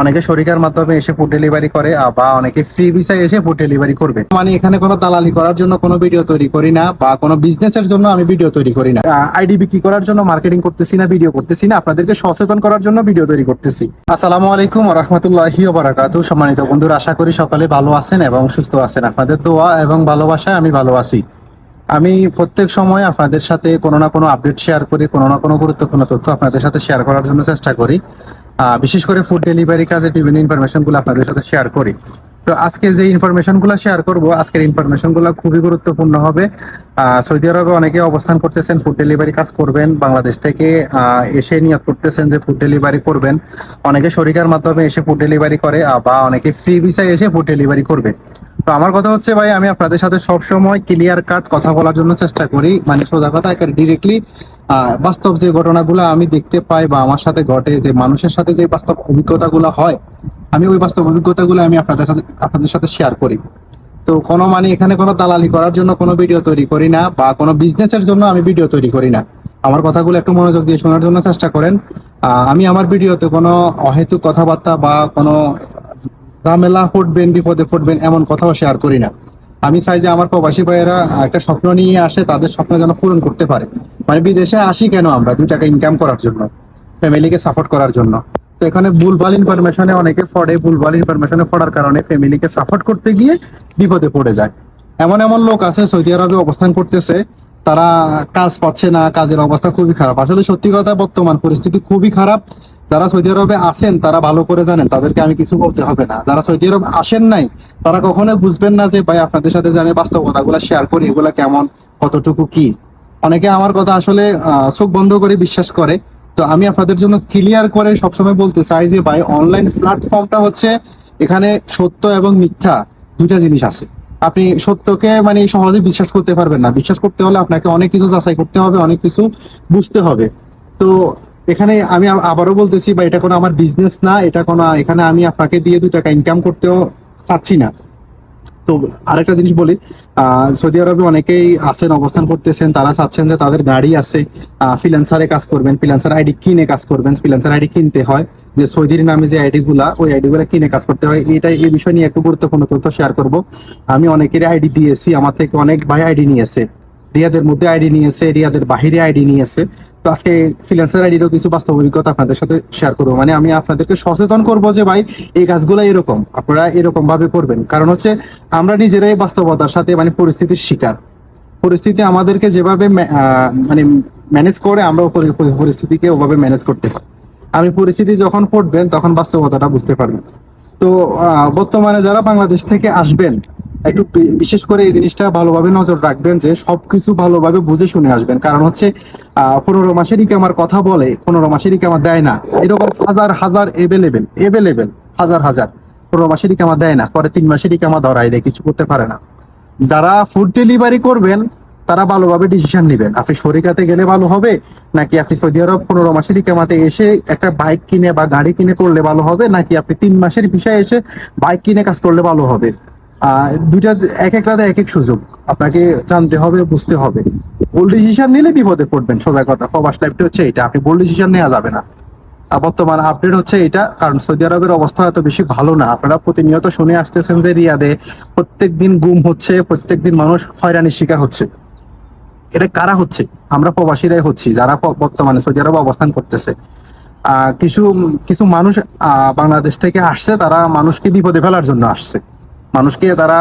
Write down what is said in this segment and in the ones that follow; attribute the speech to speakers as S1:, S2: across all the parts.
S1: অনেকে শরিকার মাধ্যমে এসে ফুড ডেলিভারি করে বা অনেকে ফ্রি ভিসায় এসে ফুড ডেলিভারি করবে। মানে এখানে কোনো দালালি করার জন্য কোনো ভিডিও তৈরি করি না, বা কোনো বিজনেসের জন্য আমি ভিডিও তৈরি করি না। আইডি বিক্রি করার জন্য মার্কেটিং করতেছি না ভিডিও করতেছি না, আপনাদেরকে সচেতন করার জন্য ভিডিও তৈরি করতেছি। আসসালামু আলাইকুম রহমতুল্লাহি বারাকাতু সম্মানিত বন্ধুরা, আশা করি সকালে ভালো আছেন এবং সুস্থ আছেন। আপনাদের দোয়া এবং ভালোবাসায় আমি ভালো আছি। আমি প্রত্যেক সময় আপনাদের সাথে কোনো না কোনো আপডেট শেয়ার করি, কোনো না কোনো গুরুত্বপূর্ণ তথ্য আপনাদের সাথে শেয়ার করার জন্য চেষ্টা করি। বিশেষ করে ফুড ডেলিভারি কাজে বিভিন্ন ইনফরমেশনগুলো আপনাদের সাথে শেয়ার করি। তো আজকে যে ইনফরমেশনগুলো শেয়ার করব, আজকের ইনফরমেশনগুলো খুবই গুরুত্বপূর্ণ হবে। সৌদি আরবে অনেকে অবস্থান করতেছেন ফুড ডেলিভারি কাজ করবেন, বাংলাদেশ থেকে এসে নিয়োগ করতেছেন যে ফুড ডেলিভারি করবেন। অনেকে শরিকার মাধ্যমে এসে ফুড ডেলিভারি করে বা অনেকে ফ্রি ভিসায় এসে ফুড ডেলিভারি করবে। তো আমার কথা হচ্ছে ভাই, আমি আপনাদের সাথে সব সময় ক্লিয়ার কাট কথা বলার জন্য চেষ্টা করি মানে সোজা কথা ডিরেক্টলি বাস্তব যে ঘটনাগুলো আমি দেখতে পাই বা আমার সাথে ঘটে, যে মানুষের সাথে যে বাস্তব অভিজ্ঞতাগুলো হয়, আমি ওই বাস্তব অভিজ্ঞতাগুলো আমি আপনাদের সাথে আপনাদের সাথে শেয়ার করি। তো কোনো মানে এখানে কোনো দালালি করার জন্য কোনো ভিডিও তৈরি করি না, বা কোনো বিজনেসের জন্য আমি ভিডিও তৈরি করি না। আমার কথাগুলো একটু মনোযোগ দিয়ে শোনার জন্য চেষ্টা করেন। আমি আমার ভিডিওতে কোনো অহেতুক কথাবার্তা বা কোনো ঝামেলা, ফুটবেন, বিপদে ফুটবেন এমন কথাও শেয়ার করি না। আমি চাই যে আমার প্রবাসী ভাইয়েরা একটা স্বপ্ন নিয়ে আসে, তাদের স্বপ্ন যেন পূরণ করতে পারে। মানে বিদেশে আসি কেন আমরা? দুই টাকা ইনকাম করার জন্য ফ্যামিলিকে সাপোর্ট করার জন্য। তো এখানে ভুলভাল ইনফরমেশনে অনেকে ফড়ে ভুলভাল ইনফরমেশনে পড়ার কারণে ফ্যামিলিকে সাপোর্ট করতে গিয়ে বিপদে পড়ে যায়। এমন এমন লোক আছে, সৌদি আরবে অবস্থান করতেছে, তারা কাজ পাচ্ছে না, কাজের অবস্থা খুবই খারাপ। আসলে সত্যি কথা, বর্তমান পরিস্থিতি খুবই খারাপ। যারা সৌদি আরবে আসেন তারা ভালো করে জানেন, তাদেরকে আমি কিছু বলতে হবে না। যারা সৌদি আরব আসেন নাই, তারা কখনোই বুঝবেন না যে, ভাই, আপনাদের সাথে যে আমি বাস্তবতাগুলো শেয়ার করি, এগুলা কেমন, কতটুকু কি? অনেকে আমার কথা আসলে চোখ বন্ধ করে বিশ্বাস করে। তো আমি আপনাদের জন্য ক্লিয়ার করে সবসময় বলতে চাই যে ভাই অনলাইন প্ল্যাটফর্মটা হচ্ছে এখানে সত্য এবং মিথ্যা দুইটা জিনিস আছে। আপনি সত্যকে মানে সহজে বিশ্বাস করতে পারবেন না। বিশ্বাস করতে হলে আপনাকে অনেক কিছু যাচাই করতে হবে, অনেক কিছু বুঝতে হবে। তো এখানে আমি আবারও বলতেছি বা এটা কোনো আমার বিজনেস না, এটা কোনো, এখানে আমি আপনাকে দিয়ে দুই টাকা ইনকাম করতেও চাচ্ছি না। তো আরেকটা জিনিস বলি সৌদি আরবে অনেকেই আছেন, অবস্থান করতেছেন, তারা চাচ্ছেন যে তাদের গাড়ি আছে ফ্রিল্যান্সারে কাজ করবেন ফিলান্সার আইডি কিনে কাজ করবেন ফিলান্সার আইডি কিনতে হয়, যে সৌদির নামে যে আইডি গুলা, ওই আইডি গুলা কিনে কাজ করতে হয়। এটা এই বিষয় নিয়ে একটু গুরুত্বপূর্ণ তথ্য শেয়ার করব। আমি অনেকেরই আইডি দিয়েছি, আমার থেকে অনেক ভাই আইডি নিয়েছে, রিয়াদের মধ্যে আইডি নিয়েছে, রিয়াদের বাহিরে আইডি নিয়েছে। তো আজকে ফ্রিল্যান্সার আইডিরও কিছু বাস্তব অভিজ্ঞতা আপনাদের সাথে শেয়ার করব। মানে আমি আপনাদেরকে সচেতন করব যে, ভাই, এই কাজগুলো এরকম, আপনারা এরকম ভাবে করবেন। কারণ হচ্ছে, আমরা নিজেরাই বাস্তবতার সাথে মানে পরিস্থিতির শিকার। পরিস্থিতি আমাদেরকে যেভাবে মানে ম্যানেজ করে, আমরা পরি- পরি- পরিস্থিতিকে ওভাবে ম্যানেজ করতে হয় আমি পরিস্থিতি যখন পড়বেন তখন বাস্তবতাটা বুঝতে পারবেন। তো বর্তমানে যারা বাংলাদেশ থেকে আসবেন একটু বিশেষ করে এই জিনিসটা ভালোভাবে নজর রাখবেন যে সবকিছু ভালোভাবে বুঝে শুনে আসবেন। কারণ হচ্ছে পনেরো মাসের আমার কথা বলে, পনেরো মাসের আমার দেয় না? এরকম হাজার হাজার এভেলেবেল এভেলেবেল হাজার হাজার পনেরো মাসের আমার দেয় না? পরে তিন মাসের ইকামা ধরাই দেয়? কিছু করতে পারে না। যারা ফুড ডেলিভারি করবেন, তারা ভালোভাবে ডিসিশন নেবেন। আপনি শরিকাতে গেলে ভালো হবে, নাকি আপনি সৌদি আরব পনেরো মাসের ইকামাতে এসে একটা বাইক কিনে বা গাড়ি কিনে করলে ভালো হবে, নাকি আপনি তিন মাসের ভিসায় এসে বাইক কিনে কাজ করলে ভালো হবে? দুইটা এক একটাতে এক এক সুযোগ। আপনাকে জানতে হবে, বুঝতে হবে। ভুল ডিসিশন নিলে বিপদে পড়বেন সোজা কথা প্রবাস লাইফটা হচ্ছে এটা আপনি ভুল ডিসিশন নেওয়া যাবে না। বর্তমান আপডেট হচ্ছে এটা কারণ সৌদি আরবের অবস্থা এত বেশি ভালো না। আপনারা প্রতিনিয়ত শুনে আসতেছেন যে রিয়াদে প্রত্যেক দিন গুম হচ্ছে প্রত্যেক দিন মানুষ হয়রানির শিকার হচ্ছে। এটা কারা হচ্ছে? আমরা প্রবাসীরাই হচ্ছি, যারা বর্তমানে সৌদি আরবে অবস্থান করতেছে। কিছু কিছু মানুষ বাংলাদেশ থেকে আসছে, তারা মানুষকে বিপদে ফেলার জন্য আসছে। মানুষকে তারা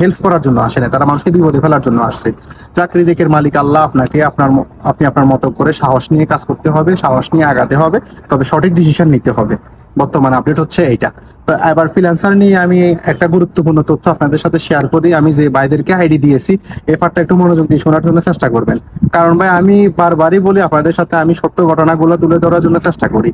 S1: হেল্প করার জন্য আসে না, তারা মানুষকে বিপদে ফেলার জন্য আসছে। চাকরি জেকের মালিক আল্লাহ আপনাকে আপনার আপনি আপনার মতো করে সাহস নিয়ে কাজ করতে হবে, সাহস নিয়ে আগাতে হবে, তবে সঠিক ডিসিশন নিতে হবে। বর্তমান আপডেট হচ্ছে এইটা। তো এবার ফ্রিল্যান্সার নিয়ে আমি একটা গুরুত্বপূর্ণ তথ্য আপনাদের সাথে শেয়ার করি। আমি যে ভাইদেরকে আইডি দিয়েছি এই পার্টটা একটু মনোযোগ দিয়ে শোনার জন্য চেষ্টা করবেন। কারণ ভাই, আমি বারবারই বলি আপনাদের সাথে আমি সত্য ঘটনাগুলো তুলে ধরার জন্য চেষ্টা করি।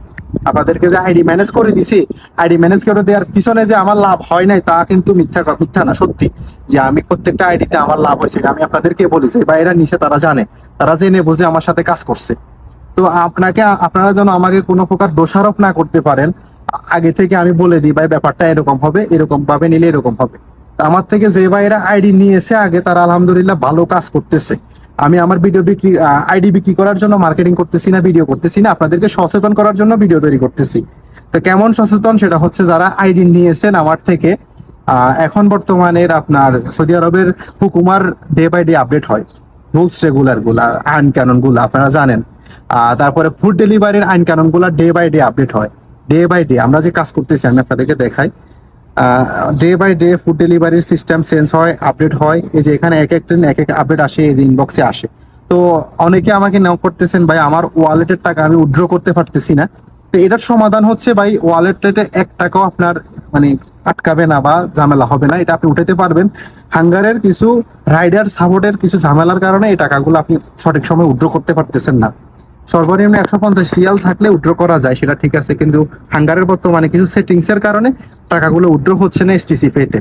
S1: আপনাদেরকে যে আইডি ম্যানেজ করে দিছি আইডি ম্যানেজ করে দেওয়ার পিছনে যে আমার লাভ হয় নাই, তা কিন্তু মিথ্যা মিথ্যা না, সত্যি। যে আমি প্রত্যেকটা আইডিতে আমার লাভ হয়েছে, আমি আপনাদেরকে বলি যে বাইরা নিচে তারা জানে। তারা জেনে বুঝে আমার সাথে কাজ করছে। তো আপনাকে, আপনারা যেন আমাকে কোনো প্রকার দোষারোপ না করতে পারেন আগে থেকে আমি বলে দিই, ভাই, ব্যাপারটা এরকম হবে, এরকম ভাবে নিলে এরকম হবে। আমার থেকে যে ভাইরা আইডি নিয়েছে আগে, তারা আলহামদুলিল্লাহ ভালো কাজ করতেছে। আমি আমার ভিডিও বিক্রি আইডি বিক্রি করার জন্য মার্কেটিং করতেছি না ভিডিও করতেছি না, আপনাদেরকে সচেতন করার জন্য ভিডিও তৈরি করতেছি। তো কেমন সচেতন? সেটা হচ্ছে যারা আইডি নিয়েছেন আমার থেকে এখন বর্তমানের আপনার সৌদি আরবের হুকুমার ডে বাই ডে আপডেট হয়। রুলস রেগুলারগুলা, আইন কানুনগুলা আপনারা জানেন। তারপরে ফুড ডেলিভারির আইন কানুনগুলা ডে বাই ডে আপডেট হয়। ডে বাই ডে আমরা যে কাজ করতেছি, আমি আপনাদেরকে দেখাই। ডে বাই ডে ফুড ডেলিভারির সিস্টেম চেঞ্জ হয় আপডেট হয়। এই যে এখানে এক একটা এক এক আপডেট আসে, এই যে ইনবক্সে আসে। তো অনেকে আমাকে নাও করতেছেন, ভাই, আমার ওয়ালেটের টাকা আমি উইথড্র করতে পারতেছি না। তো এটার সমাধান হচ্ছে, ভাই ওয়ালেটে এক টাকাও আপনার মানে আটকাবে না বা ঝামেলা হবে না। এটা আপনি উঠাতে পারবেন। হাঙ্গারের কিছু রাইডার সাপোর্টের কিছু ঝামেলার কারণে এই টাকাগুলো আপনি সঠিক সময় উইথড্র করতে পারতেছেন না। সর্বনিম্ন একশো পঞ্চাশ রিয়াল থাকলে উইথড্র করা যায়, সেটা ঠিক আছে। কিন্তু হাঙ্গারের বর্তমানে কিছু সেটিংস এর কারণে টাকাগুলো উইথড্র হচ্ছে না এসটিসি পেতে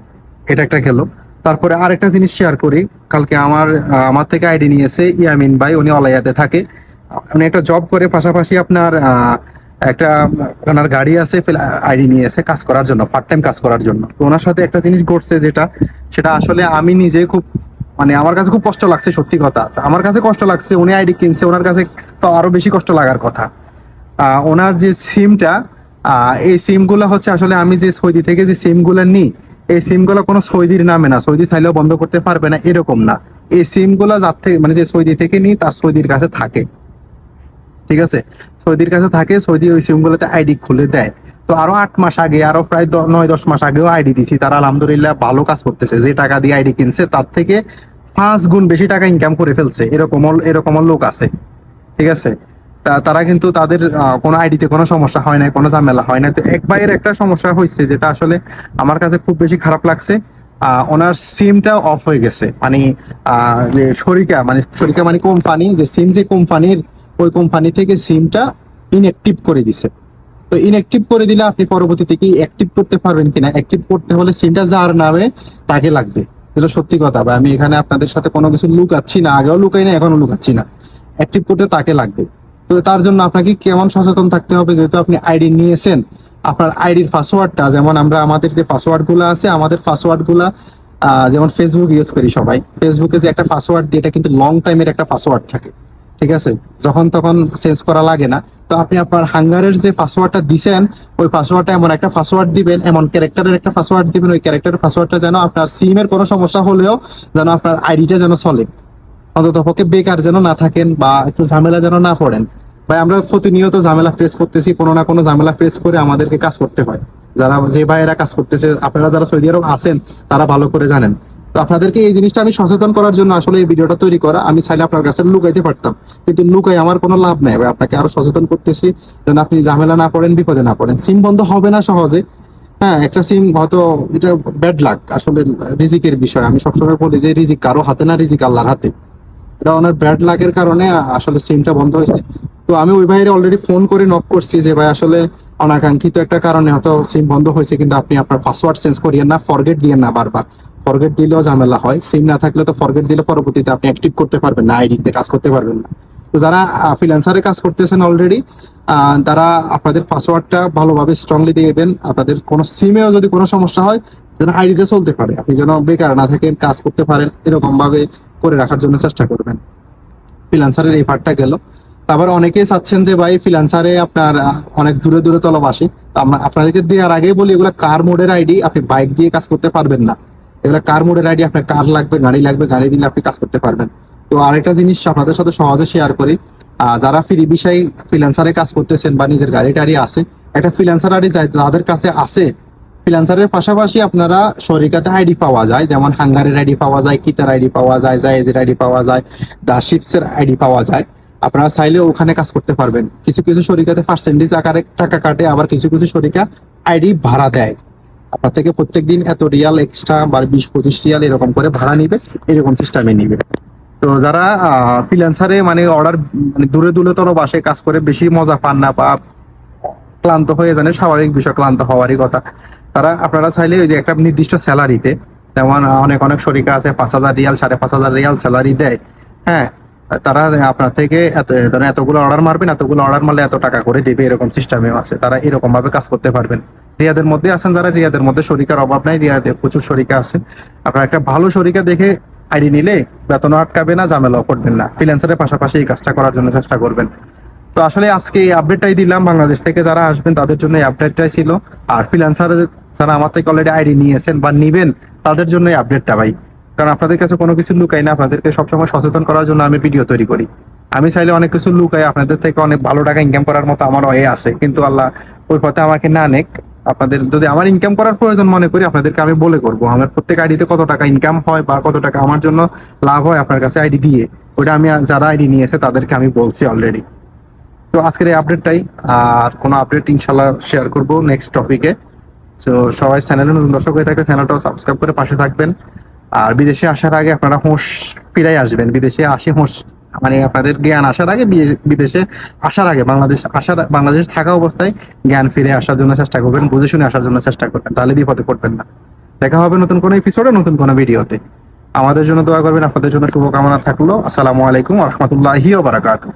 S1: এটা একটা গেল। তারপরে আরেকটা জিনিস শেয়ার করি। কালকে আমার আমার থেকে আইডি নিয়েছে ইয়ামিন ভাই, উনি অলাইয়াতে থাকে। উনি একটা জব করে, পাশাপাশি আপনার একটা, ওনার গাড়ি আছে আইডি নিয়েছে কাজ করার জন্য পার্ট টাইম কাজ করার জন্য। তো ওনার সাথে একটা জিনিস ঘটছে যেটা, সেটা আসলে আমি নিজে খুব মানে আমার কাছে খুব কষ্ট লাগছে, সত্যি কথা। আমার কাছে কষ্ট লাগছে, উনি আইডি কিনছে, ওনার কাছে আরও বেশি কষ্ট লাগার কথা। ওনার যে সিমটা এই সিমগুলো হচ্ছে আসলে আমি যে সৌদি থেকে যে সিমগুলো নিই, এই সিমগুলো কোনো সৌদির নামে না, সৌদি চাইলেও বন্ধ করতে পারবে না, এরকম না। এই সিমগুলো যার থেকে মানে যে সৌদি থেকে নিই, তার সৌদির কাছে থাকে। ঠিক আছে? সৌদির কাছে থাকে, সৌদি ওই সিম গুলোতে আইডি খুলে দেয়। তো আরও আট মাস আগে, আরও প্রায় নয়, দশ মাস আগেও আইডি দিছি। তারা আলহামদুলিল্লাহ ভালো কাজ করতেছে। যে টাকা দিয়ে আইডি কিনছে, তার থেকে পাঁচ গুণ বেশি টাকা ইনকাম করে ফেলছে। এরকম এরকম লোক আছে। ঠিক আছে? তারা কিন্তু তাদের কোনো আইডিতে কোনো সমস্যা হয় না কোনো ঝামেলা হয় না তো এক ভাইয়ের একটা সমস্যা হয়েছে যেটা আসলে আমার কাছে খুব বেশি খারাপ লাগছে। ওনার সিমটা অফ হয়ে গেছে। মানে যে শরিকা মানে শরিকা মানে কোম্পানি যে সিম যে কোম্পানির ওই কোম্পানি থেকে সিমটা ইনঅ্যাক্টিভ করে দিছে। তো ইনঅ্যাক্টিভ করে দিলে আপনি পরবর্তীতে কি অ্যাক্টিভ করতে পারবেন কিনা? অ্যাক্টিভ করতে হলে সিমটা যার নামে তাকে লাগবে। এটা সত্যি কথা, ভাই। আমি এখানে আপনাদের সাথে কোনো কিছু লুকাচ্ছি না, আগেও লুকাই না এখনও লুকাচ্ছি না। অ্যাক্টিভ করতে তাকে লাগবে। তো তার জন্য আপনাকে কেমন সচেতন থাকতে হবে যেহেতু আপনি আইডি নিয়েছেন আপনার আইডির পাসওয়ার্ডটা যেমন আমরা আমাদের যে পাসওয়ার্ডগুলো আছে আমাদের পাসওয়ার্ডগুলা আহ, যেমন ফেসবুক ইউজ করি সবাই। ফেসবুকে যে একটা পাসওয়ার্ড দিয়ে এটা কিন্তু লং টাইমের একটা পাসওয়ার্ড থাকে। ঠিক আছে? যখন তখন চেঞ্জ করা লাগে না। তো আপনি আপনার হাঙ্গারের যে পাসওয়ার্ডটা দিছেন ওই পাসওয়ার্ডটা এমন একটা পাসওয়ার্ড দিবেন এমন ক্যারেক্টারের একটা পাসওয়ার্ড দিবেন ওই ক্যারেক্টারের পাসওয়ার্ডটা যেন আপনার সিমের কোনো সমস্যা হলেও যেন আপনার আইডিটা যেন চলে। অন্তত পক্ষে বেকার যেন না থাকেন বা একটু ঝামেলা যেন না পড়েন। ভাই, আমরা প্রতিনিয়ত ঝামেলা ফেস করতেছি, কোনো না কোনো ঝামেলা ফেস করে আমাদেরকে কাজ করতে হয়। যারা, যে ভাইয়েরা কাজ করতেছে, আপনারা যারা সৌদি আরব আছেন, তারা ভালো করে জানেন। তো আপনাদেরকে এই জিনিসটা আমি সচেতন করার জন্য আসলে এই ভিডিওটা তৈরি করা। আমি চাইলে আপনার কাছে লুকাইতে পারতাম, কিন্তু লুকাই আমার কোনো লাভ নাই। আপনাকে আরও সচেতন করতেছি, যেন আপনি ঝামেলা না পড়েন, বিপদে না পড়েন। সিম বন্ধ হবে না সহজে। হ্যাঁ একটা সিম হয়তো এটা ব্যাড লাক আসলে রিজিকের বিষয়। আমি সবসময় বলি যে রিজিক কারও হাতে না, রিজিক আল্লাহর হাতে। এটা ওনার ব্যাড লাকের কারণে আসলে সিমটা বন্ধ হয়েছে। তো আমি ওই ভাইয়ের অলরেডি ফোন করে নক করছি যে, ভাই, আসলে অনাকাঙ্ক্ষিত একটা কারণে হয়তো সিম বন্ধ হয়েছে, কিন্তু আপনি আপনার পাসওয়ার্ড চেঞ্জ করিয়েন না ফরগেট দিয়েন না বারবার। ফরগেট দিলেও ঝামেলা হয়। সিম না থাকলে তো ফরগেট দিলে পরবর্তীতে আপনি অ্যাক্টিভ করতে পারবেন না আইডিতে কাজ করতে পারবেন না। তো যারা ফ্রিল্যান্সারে কাজ করতেছেন অলরেডি তারা আপনাদের পাসওয়ার্ডটা ভালোভাবে স্ট্রংলি দিয়েবেন আপনাদের কোনো সিমেও যদি কোনো সমস্যা হয়, যেন আইডিটা চলতে পারে। আপনি যেন বেকার না থাকেন, কাজ করতে পারেন এরকম ভাবে করে রাখার জন্য চেষ্টা করবেন। ফ্রিল্যান্সারের এই পার্টটা গেল। তারপর অনেকেই চাচ্ছেন যে, ভাই ফ্রিল্যান্সারে আপনার অনেক দূরে দূরে তলবাসী তো আমরা আপনাদেরকে দেওয়ার আগেই বলি, এগুলা কার মোডের আইডি আপনি বাইক দিয়ে কাজ করতে পারবেন না। এগুলা কার মোডের আইডি আপনার কার লাগবে? গাড়ি লাগবে? গাড়ি দিলে আপনি কাজ করতে পারবেন। তো আরেকটা জিনিস আপনাদের সাথে সহজে শেয়ার করি। যারা ফ্রি বিষয় ফ্রিল্যান্সারে কাজ করতেছেন বা নিজের গাড়ি টাড়ি আছে, একটা ফ্রিল্যান্সার আইডি যাদের কাছে আছে ফ্রিল্যান্সারের পাশাপাশি আপনারা শরিকাতে আইডি পাওয়া যায়, যেমন হাঙ্গারের আইডি পাওয়া যায় কিতার আইডি পাওয়া যায় জায়েজের আইডি পাওয়া যায় দা শিপসের আইডি পাওয়া যায়। আপনারা চাইলে ওখানে কাজ করতে পারবেন। কিছু কিছু শরিকাতে পার্সেন্টেজ আকারে টাকা কাটে, আবার কিছু কিছু শরিকা আইডি ভাড়া দেয়। আপনার থেকে প্রত্যেকদিন এত রিয়াল এক্সট্রা বা বিশ, পঁচিশ রিয়াল এরকম করে ভাড়া নিবে, এরকম সিস্টেমে নিবে। তো যারা ফ্রিল্যান্সারে মানে অর্ডার মানে দূরে দূরে তোর বাসে কাজ করে, বেশি মজা পান না বা ক্লান্ত হয়ে জানে, স্বাভাবিক বিষয় ক্লান্ত হওয়ারই কথা। তারা আপনারা চাইলে ওই যে একটা নির্দিষ্ট স্যালারিতে, যেমন অনেক অনেক শরিকা আছে, পাঁচ হাজার রিয়াল, সাড়ে পাঁচ হাজার রিয়াল স্যালারি দেয় হ্যাঁ? তারা আপনার থেকে এত এতগুলো অর্ডার মারবেন, এতগুলো অর্ডার মারলে এত টাকা করে দেবে, এরকম সিস্টেমেও আছে। তারা এরকম ভাবে কাজ করতে পারবেন। রিয়াদের মধ্যে আছেন যারা, রিয়াদের মধ্যে শরিকার অভাব নাই, রিয়াদের প্রচুর শরিকা আছে। আপনার একটা ভালো শরিকা দেখে আইডি নিলে বেতনও আটকাবে না, ঝামেলাও করবেন না। ফ্রিল্যান্সারের পাশাপাশি এই কাজটা করার জন্য চেষ্টা করবেন। তো আসলে আজকে এই আপডেটটাই দিলাম। বাংলাদেশ থেকে যারা আসবেন, তাদের জন্য এই আপডেটটাই ছিল। আর ফ্রিল্যান্সার যারা আমার থেকে অলরেডি আইডি নিয়েছেন বা নিবেন, তাদের জন্য আপডেটটা ভাই। কারণ আপনাদের কাছে কোনো কিছু লুকাই না, আপনাদেরকে সবসময় সচেতন করার জন্য আমি ভিডিও তৈরি করি। আমি চাইলে অনেক কিছু লুকাই আপনাদের থেকে অনেক ভালো টাকা ইনকাম করার মতো আমার ওয়ে আছে। কিন্তু আল্লাহ ওই পথে আমাকে না নেক, আপনাদের যদি আমার ইনকাম করার প্রয়োজন মনে করি, আপনাদেরকে আমি বলে করব, আমার প্রত্যেক আইডিতে কত টাকা ইনকাম হয় বা কত টাকা আমার জন্য লাভ হয় আপনার কাছে আইডি দিয়ে ওটা আমি যারা আইডি নিয়েছে তাদেরকে আমি বলছি অলরেডি তো আজকের এই আপডেটটাই আর কোনো আপডেট ইনশাল্লাহ শেয়ার করব নেক্সট টপিকে তো সবাই চ্যানেলে নতুন দর্শক হয়ে থাকে চ্যানেলটাও সাবস্ক্রাইব করে পাশে থাকবেন। আর বিদেশে আসার আগে আপনারা হোঁশ ফিরাই আসবেন। বিদেশে আসে হোঁশ মানে আপনাদের জ্ঞান আসার আগে বিদেশে আসার আগে, বাংলাদেশ আসার, বাংলাদেশ থাকা অবস্থায় জ্ঞান ফিরে আসার জন্য চেষ্টা করবেন, বুঝে শুনে আসার জন্য চেষ্টা করবেন, তাহলে বিপদে পড়বেন না। দেখা হবে নতুন কোনো এপিসোডে নতুন কোনো ভিডিওতে আমাদের জন্য দোয়া করবেন, আপনাদের জন্য শুভকামনা থাকল। আসসালামু আলাইকুম রহমতুল্লাহি বারাকাতুহ।